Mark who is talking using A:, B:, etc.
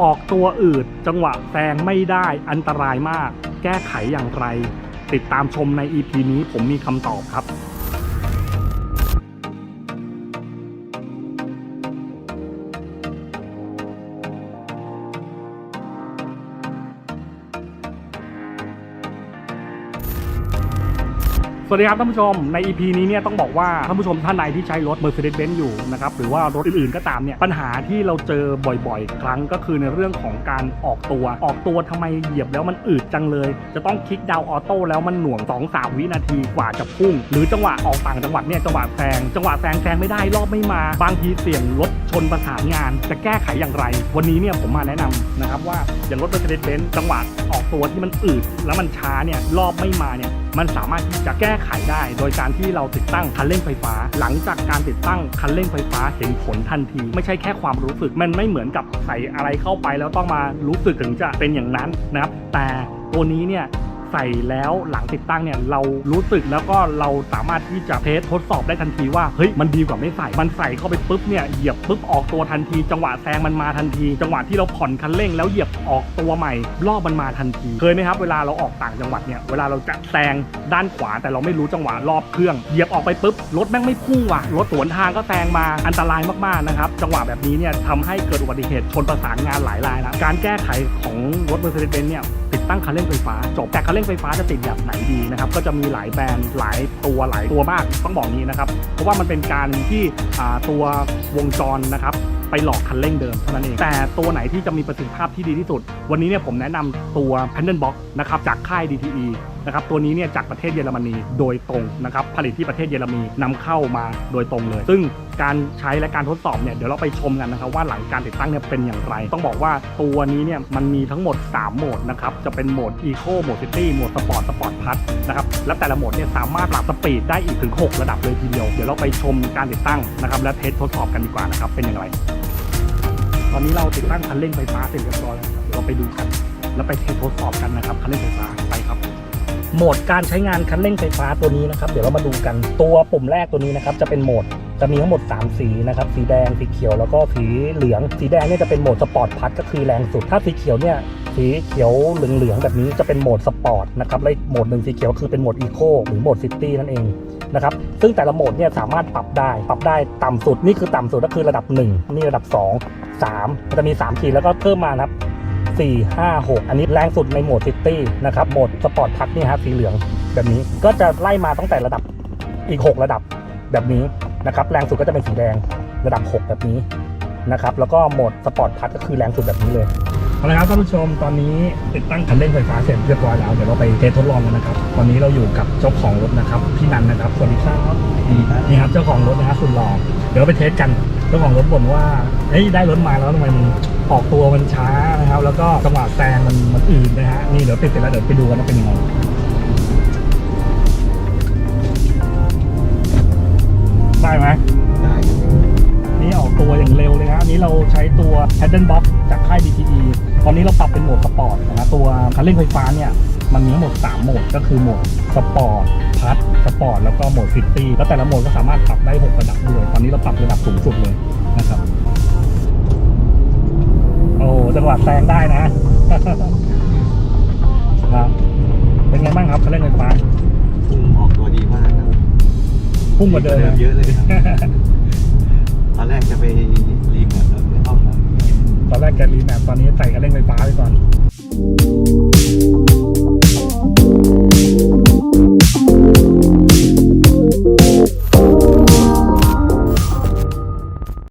A: ออกตัวอืดจังหวะแซงไม่ได้อันตรายมาก แก้ไขอย่างไร ติดตามชมใน EP นี้ผมมีคำตอบครับ สวัสดีครับท่านผู้ชมใน EP นี้เนี่ยต้องบอกว่าท่านผู้ชมท่านใดที่ใช้รถ Mercedes-Benz อยู่นะครับหรือว่ารถอื่นๆก็ตามเนี่ยปัญหาที่เราเจอบ่อยๆ ครั้งก็คือในเรื่องของการออกตัว ออกตัวทำไมเหยียบแล้วมันอืดจังเลย จะต้องคลิกดาวออโต้แล้วมันหน่วง2-3วินาทีกว่าจะพุ่ง หรือจังหวะออกต่างจังหวัดเนี่ยจังหวะแซงจังหวะแซงแซงไม่ได้รอบไม่มา บางทีเสี่ยงรถชนประสานงาน จะแก้ไขอย่างไร วันนี้เนี่ยผมมาแนะนำนะครับว่าอย่างรถ Mercedes-Benz จังหวะออกตัวที่มันอืดแล้วมันช้าเนี่ยรอบไม่มาเนี่ย มันสามารถที่จะแก้ไขได้ โดยการที่เราติดตั้งคันเร่งไฟฟ้า หลังจากการติดตั้งคันเร่งไฟฟ้าเห็นผลทันที ไม่ใช่แค่ความรู้สึก มันไม่เหมือนกับใส่อะไรเข้าไปแล้วต้องมารู้สึกถึงจะเป็นอย่างนั้นนะครับ แต่ตัวนี้เนี่ย ใส่แล้วหลังติดตั้งเนี่ยเรารู้สึกแล้วก็เราสามารถที่จะเทสทดสอบได้ทันทีว่าเฮ้ยมันดีกว่าไม่ใส่มันใส่เข้าไปปุ๊บเนี่ยเหยียบปุ๊บออกตัวทันที จังหวะแซงมันมาทันที จังหวะที่เราผ่อนคันเร่งแล้วเหยียบออกตัวใหม่รอบมันมาทันทีเคยไหมครับเวลาเราออกต่างจังหวัดเนี่ยเวลาเราจะแซงด้านขวา แต่เราไม่รู้จังหวะรอบเครื่องเหยียบออกไปปุ๊บรถแม่งไม่พุ่งว่ะรถสวนทางก็แซงมาอันตรายมากๆนะครับจังหวะแบบนี้เนี่ยทำให้เกิดอุบัติเหตุชนประสานงานหลายรายแล้วการแก้ไขของรถ Mercedes-Benz เนี่ย ตั้งคันเร่งไฟฟ้า จบแต่คันเร่งไฟฟ้าจะติดแบบไหนดีนะครับก็จะมีหลายแบรนด์หลายตัวหลายตัวมากต้องบอกนี้นะครับเพราะว่ามันเป็นการที่ตัววงจรนะครับไปหลอกคันเร่งเดิมเท่านั้นเอง แต่ตัวไหนที่จะมีประสิทธิภาพที่ดีที่สุด วันนี้เนี่ยผมแนะนำตัว p a n d a l Box นะครับจากค่าย DTE นะครับตัวนี้เนี่ยจากประเทศเยอรมนีโดยตรงนะครับผลิตที่ประเทศเยอรมนีนำเข้ามาโดยตรงเลย ซึ่งการใช้และการทดสอบเนี่ยเดี๋ยวเราไปชมกันนะครับว่าหลังการติดตั้งเนี่ยเป็นอย่างไร ต้องบอกว่าตัวนี้เนี่ยมันมีทั้งหมด 3 โหมดนะครับจะเป็นโหมด Eco โหมด City โหมด Sport Sport Plus นะครับและแต่ละโหมดเนี่ยสามารถปรับสปีดได้อีกถึง 6 ระดับเลยทีเดียวเดี๋ยวเราไปชมการติดตั้งนะครับและเทสทดสอบกันดีกว่านะครับเป็นอย่างไร ตอนนี้เราติดตั้งคันเร่งไฟฟ้าเสร็จเรียบร้อยแล้วครับเราไปดูกัน แล้วไปเทสทดสอบกันนะครับคันเร่งไฟฟ้าไปครับ โหมดการใช้งานคันเร่งไฟฟ้าตัวนี้นะครับ เดี๋ยวเรามาดูกันตัวปุ่มแรกตัวนี้นะครับ จะเป็นโหมดจะมีทั้งหมด 3 สีนะครับ สีแดง สีเขียว แล้วก็สีเหลือง สีแดงเนี่ยจะเป็นโหมดสปอร์ตพัทก็คือแรงสุด ถ้าสีเขียวเนี่ยสีเขียวเหลืองๆแบบนี้จะเป็นโหมดสปอร์ตนะครับ และโหมดหนึ่งสีเขียวคือเป็นโหมดอีโคหรือโหมดซิตี้นั่นเองนะครับ ซึ่งแต่ละโหมดเนี่ยสามารถปรับได้ ปรับได้ต่ำสุด นี่คือต่ำสุดก็คือระดับ 1 นี่ระดับ 2 3มันจะมี3ขีดแล้วก็เพิ่มมานะครับ 4 5 6 อันนี้แรงสุดในโหมดซิตี้นะครับโหมดสปอร์ตพัทนี่ฮะสีเหลืองแบบนี้ก็จะไล่มาตั้งแต่ระดับอีก 6 ระดับแบบนี้นะครับแรงสุดก็จะเป็นสีแดงระดับ 6 แบบนี้นะครับแล้วก็โหมดสปอร์ตพัทก็คือแรงสุดแบบนี้เลยเอาละครับท่านผู้ชมตอนนี้ติดตั้งคันเร่งไฟฟ้าเสร็จเรียบร้อยแล้วเดี๋ยวเราไปเทสทดลองกันนะครับตอนนี้เราอยู่กับเจ้าของรถนะครับพี่นันนะครับสวัสดีครับนี่ครับเจ้าของรถนะฮะสุดหล่อเดี๋ยวเราไปเทสกันเจ้าของรถบ่นว่าเฮ้ยได้รถมาแล้วทำไมมัน ออกตัวมันช้านะครับ แล้วก็จังหวะแซงมันมันอืดนะฮะนี่เดี๋ยวติดเสร็จแล้วเดี๋ยวไปดูกันว่าเป็นยังไงได้ไหม
B: ได้
A: นี่ออกตัวอย่างเร็วเลยครับอันนี้เราใช้ตัว Paddle Box จากค่าย DTE ตอนนี้เราปรับเป็นโหมดสปอร์ตนะตัวคันเร่งไฟฟ้าเนี่ยมันมีทั้งหมด 3 โหมดก็คือโหมดสปอร์ตพัทสปอร์ตแล้วก็โหมดซิตี้แล้วแต่ละโหมดก็สามารถปรับได้ 6 ระดับด้วย ตอนนี้เราปรับระดับสูงสุดเลยนะครับ โอ้จังหวะแซงได้นะครับเป็นไงบ้างครับคันเร่งไฟฟ้า
B: พุ่งออกตัวดีมากครับ
A: พุ่งกว่าเดิม
B: เยอะเลยครับตอนแรกจะไปรีแมปแล้วไม่ต้องแล้ว
A: ตอนแรกแกรีแมปตอนนี้ใส่คันเร่งไฟฟ้าไปก่อน